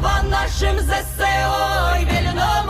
Слава нашим ЗСО і вільному!